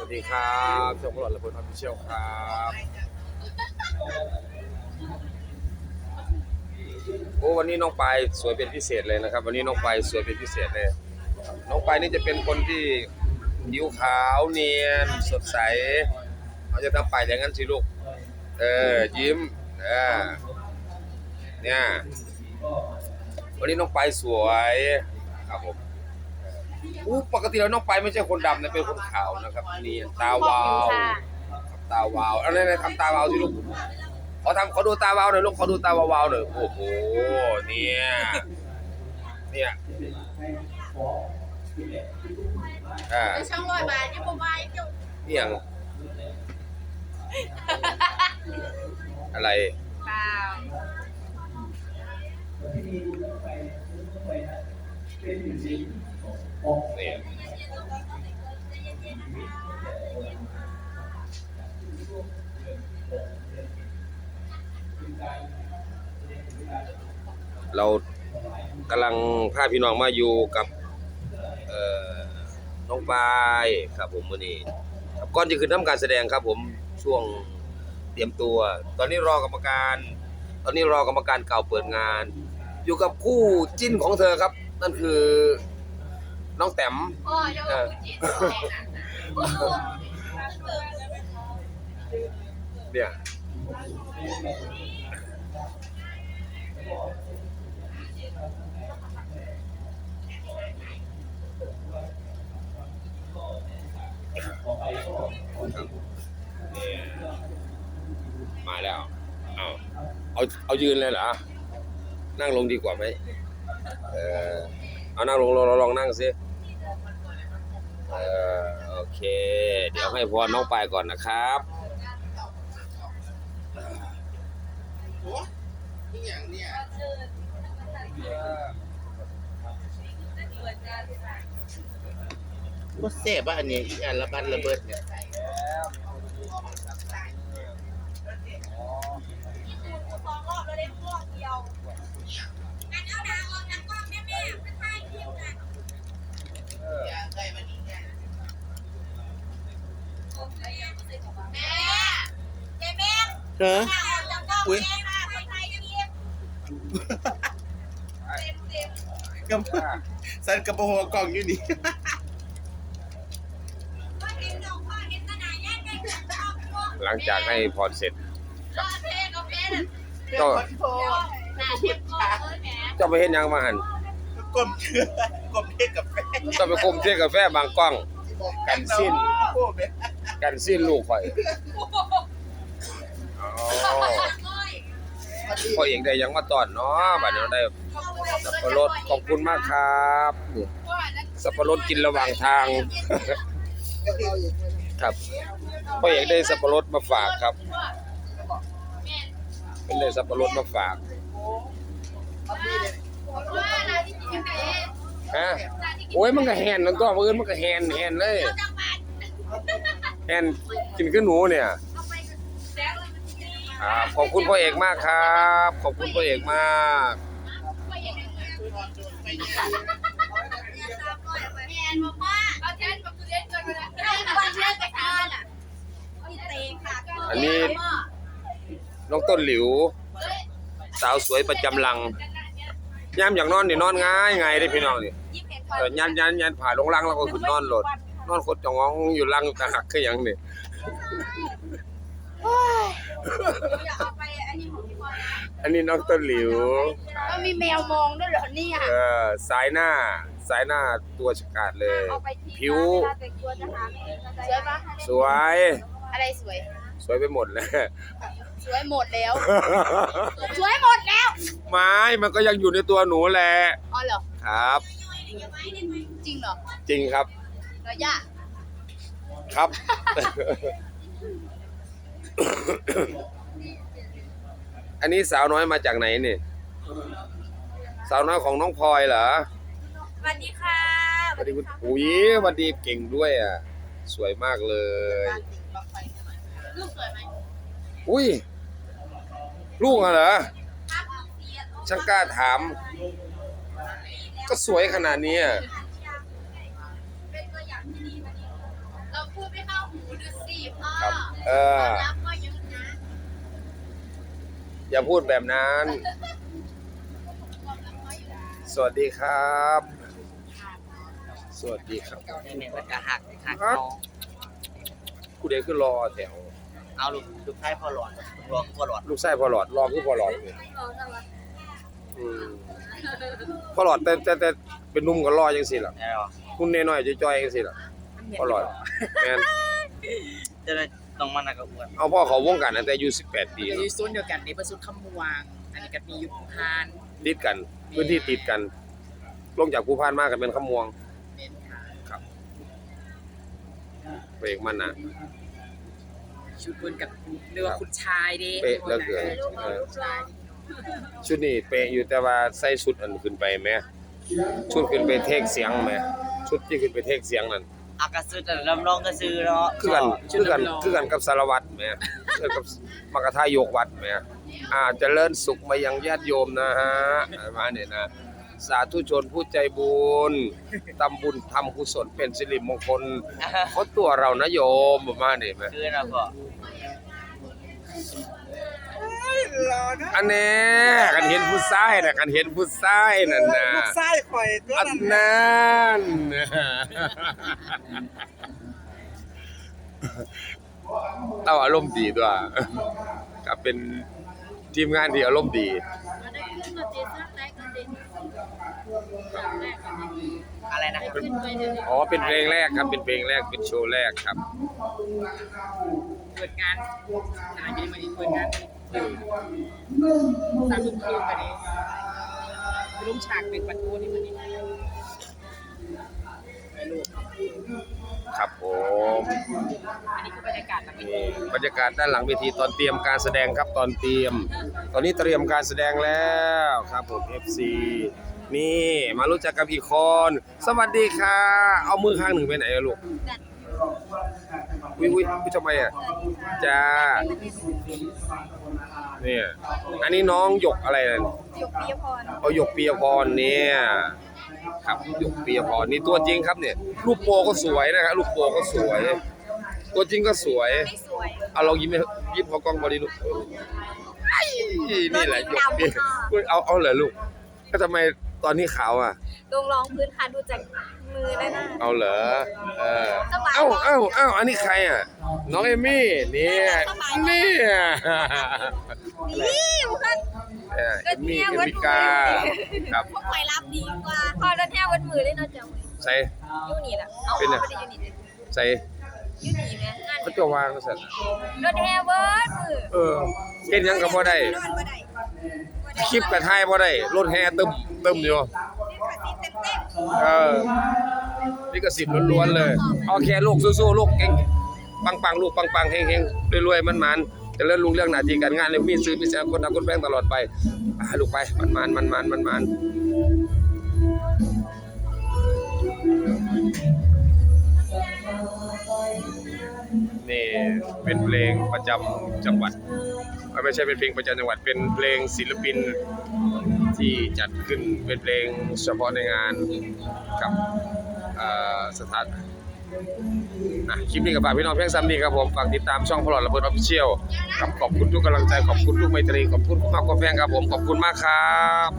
วัสดีครับช่องพลอดระเบิดพับพิเชียวครับโอ้วันนี้น้องปายสวยเป็นพิเศษเลยนะครับ วันนี้น้องปายสวยเป็นพิเศษเลย น้องปายนี่จะเป็นคนที่ผิวขาวเนียนสดใสเขาจะทำปายอย่างนั้นสิลูก เออยิ้มเออเนี่ยวันนี้น้องปายสวยครับผม อู้ปกติแล้วน้องไปไม่ใช่คนดำนะเป็นคนขาวนะครับนี่ตาวาวครับตาวาวอันนี้นทำตาวาวสิลูกเขาทำเขาดูตาวาวหน่อยลูกเขาดูตาวาวๆหน่อยโอ้โหเนี่ยเนี่ยอ่าช่างลอยมาเนี่ยผมมาเกี่ยวนี่อย่างอะไรเปล่าเนี่ ยเรากำลังพาพี่น้องมาอยู่กับน้องปายครับผมมื้อนี้ครับก่อนจะขึ้นทำการแสดงครับผมช่วงเตรียมตัว ตอนนี้รอกรรมการ ตอนนี้รอกรรมการเก่าเปิดงาน อยู่กับคู่จิ้นของเธอครับ นั่นคือ น้องแต้มอ๋อเดี๋ยวเอาคุณจิตแรงอะเนี่ยมาแล้ว เอา เอา เอายืนเลยเหรอ นั่งลงดีกว่าไหม เออ เอานั่งลงลองลองลองนั่งสิ เออโอเค เดี๋ยวให้พรน้องปายก่อนนะครับก็เสพว่าอันนี้อีอันละบันระเบิดเนี่ยสองรอบแล้วได้รอบเดียวอันเอาดาวนักกล้องแม่แม่ไปถ่ายคลิปนะแม่เจ๊แม่เออนักกล้องแม่ค่ะไปถ่ายคลิปเต็มเต็มกำสันกระโปรงกล่องอยู่นี่ก็เห็นน้องพ่อเห็นขนาดนี้ได้ถึงชอบพวกหลังจากให้พรเสร็จ ก็เพลงก็เพลงน่ะก็โทษหน้าเทียบก็เออแหมเจ้าไปเห็นยังมาหันกลมเชื่อกลมเทศกับแฟนเจ้าไปกลมเทียกาแฟบางกล้อง กันสิ้นโอ้แม่ กันสิ้นลูกข่อยอ๋อ พ่อเอกได้ยังมาตอนเนาะบัดนี้ได้สับปะรดขอบคุณมากครับนี่สับปะรดกินระหว่างทาง ครับพ่อเอกได้สับปะรดมาฝากครับเป็นได้สับปะรดมาฝากฮะโอ้ยมันก็แหนนั่นตัวมื้ออื่นมันก็แหนแหนเลย แหนกินขึ้นหนูเนี่ยครับขอบคุณพ่อเอกมากครับ ขอบคุณพ่อเอกมากอันนี้น้องต้นหลิว สาวสวยประจำลังย่ามอยากนอนนี่นอนง่ายง่ายได้พี่น้องนี่ยันยันยันผ่าลงลังแล้วก็ขึ้นนอนหลด นอนคดจะงองอยู่ลังตะหักคือหยังนี่อันนี้น้องต้นหลิวก็มีแมวมองด้วยเหรอเนี่ยเออสายหน้าสายหน้าตัวฉกาดเลย เอาไปทีผิวแต่งตัวจะหาไม่เจอสวยปะสวย อะไรสวย สวยไปหมดเลย สวยหมดแล้ว สวยหมดแล้ว ไม้มันก็ยังอยู่ในตัวหนูแหละอ๋อเหรอครับ จริงเหรอ จริงครับ ระยะครับ อันนี้สาวน้อยมาจากไหนนี่ สาวน้อยของน้องพลอยเหรอสวัสดีค่ะสวัสดีคุณอุ้ยสวัสดีเก่งด้วยอะ สวยมากเลย ลูกสวยไหมอุ้ย ลูกอะเหรอครับเสียช่างกล้าถาม ก็สวยขนาดนี้อะ เป็นตัวอย่างที่ดีมาดีเราพูดไม่เข้าหูดูสิพ่อครับเออ รับก็เยอะนะอย่าพูดแบบนั้นสวัสดีครับ สวัสดีครับนี่เนี่ยมันก็หักหักครับเอากูเด็กคือรอแถว เอาลูกลูกชายพ่อหลอดรองพ่อหลอดลูกไส้พอหลอด รอคือพอหลอดอืมพอหลอดแต่แต่แต่เป็นหนุ่มก็รอจังซี่ล่ะได้หรอหุ่นน้อยๆจ้อยๆจังซี่ล่ะ พอหลอดแม่นจะได้ต้องมันน่ะก็อ้วนเอาพ่อเขาวงการตั้งแต่อายุ18 ปีอยู่เนาะในโซนเดียวกันในประสุดคำมวางอันนี้ก็มีอยู่พานติดกัน พื้นที่ติดกัน ลงจากภูพานมาก็เป็นขมวงเมนค่ะเบรกมันน่ะ ชุดเพิ่นกับเรือว่าคุณชายเด้เป๊ะเหลือเกิน เออชายชุดนี้เป๊ะอยู่แต่ว่าใส่ชุดอันขึ้นไปแหมชุดขึ้นไปเทคเสียงแหมชุดที่ขึ้นไปเทคเสียงนั่น อากาซื้อแต่ลำลองก็ซื้อเนาะคือกันคือกันคือกันกับสารวัตรแหมคือกับมกทายกวัดแหมอ่าเจริญสุขมายังญาติโยมนะฮะประมาณนี้นะสาธุชนผู้ใจบุญทำบุญทำกุศลเป็นสิริมงคลเขาตัวเรานะโยมประมาณนี้แหมคือนะพ่อ อันนี้กันเห็นผู้ชายน่ะกันเห็นผู้ชายนั่นน่ะลูกชายข่อยตัวอันนั้นนั้นเราอารมณ์ดีตัวกับเป็นทีมงานที่อารมณ์ดี อะไรนะอ๋อเป็นเพลงแรกครับเป็นเพลงแรกเป็นโชว์แรกครับ เปิดงานหนาไม่ได้มาดีเปิดงาน สามทุ่มครึ่งกันเองร่วมฉากเป็นประตูนี่มันนี่ครับผมอันนี้คือบรรยากาศหลังเวนี่ทีบรรยากาศด้านหลังเวทีตอนเตรียมการแสดงครับตอนเตรียม ตอนนี้เตรียมการแสดงแล้วครับผม FC นี่มารู้จักกับอีกคนสวัสดีค่ะ เอามือข้างหนึ่งไปไหนอะลูกอุ้ยอุ้ยอุ้ยทำไมอะจ้า เนี่ย อันนี้น้องหยกอะไรน่ะหยกปียพรเอาหยกปียพรเนี่ย ครับหยกปียพรนี่ตัวจริงครับเนี่ยลูกโปก็สวยนะครับลูกโปก็สวย ตัวจริงก็สวย ไม่สวยเอาลองยิ้มให้ยิ้มพอกล้องบอดีลูกไอ้นี่แหละหยกปีอุ๊ยเอาเอาเหรอลูกก็ทำไมตอนนี้ขาวอะ ลงรองพื้นค่ะดูจากมือและหน้าเอาเหรอเออสบายเอ้าเอ้าเอ้าอันนี้ใครอะ น้องเอมี่เนี่ยเนี่ย นี่มันเนี่ยเอก็มี่เนี่ยเอวัดมิมืกาอครับพวกไฟรับดีกว่าพอรถแท้วัดมือได้เนาะจังใส่ยูนี่แหละเอาเป็นไงไม่ได้ยูนี่เลยใส่ยูนี่ไหมงานเขาจะวางเสร็จรถแท้วัดมือเออเฮ็ดหยังก็บ่ได้ นอนบ่ได้บ่ได้คลิปกระทายบ่ได้รถแห่ตึมตึมอยู่นี่ค่ะสีเต็มเต็มเออนี่ก็สิบล้วนๆเลยโอเคลูกสู้ๆลูกเก่งปังๆลูกปังๆเฮงๆรวยๆมันๆเจะเลื่อนลุงเรื่องหน้าที่การงานเลยมีซื้อมีแซงคนทำคนแพงตลอดไปลูกไปมันๆมันมันๆนี่เป็นเพลงประจำจังหวัด ไม่ใช่เป็นเพลงประจำจังหวัด เป็นเพลงศิลปินที่จัดขึ้นเป็นเพลงเฉพาะในงานกับสถาน นะคลิปนี้กับฝากพี่น้องเพียงซ้ำนี้ครับผมฝากติดตามช่องพลอดระเบิดออฟฟิเชียลครับขอบคุณทุกกำลังใจขอบคุณทุกไมตรีขอบคุณมากกว่าแพงครับผมขอบคุณมากครับ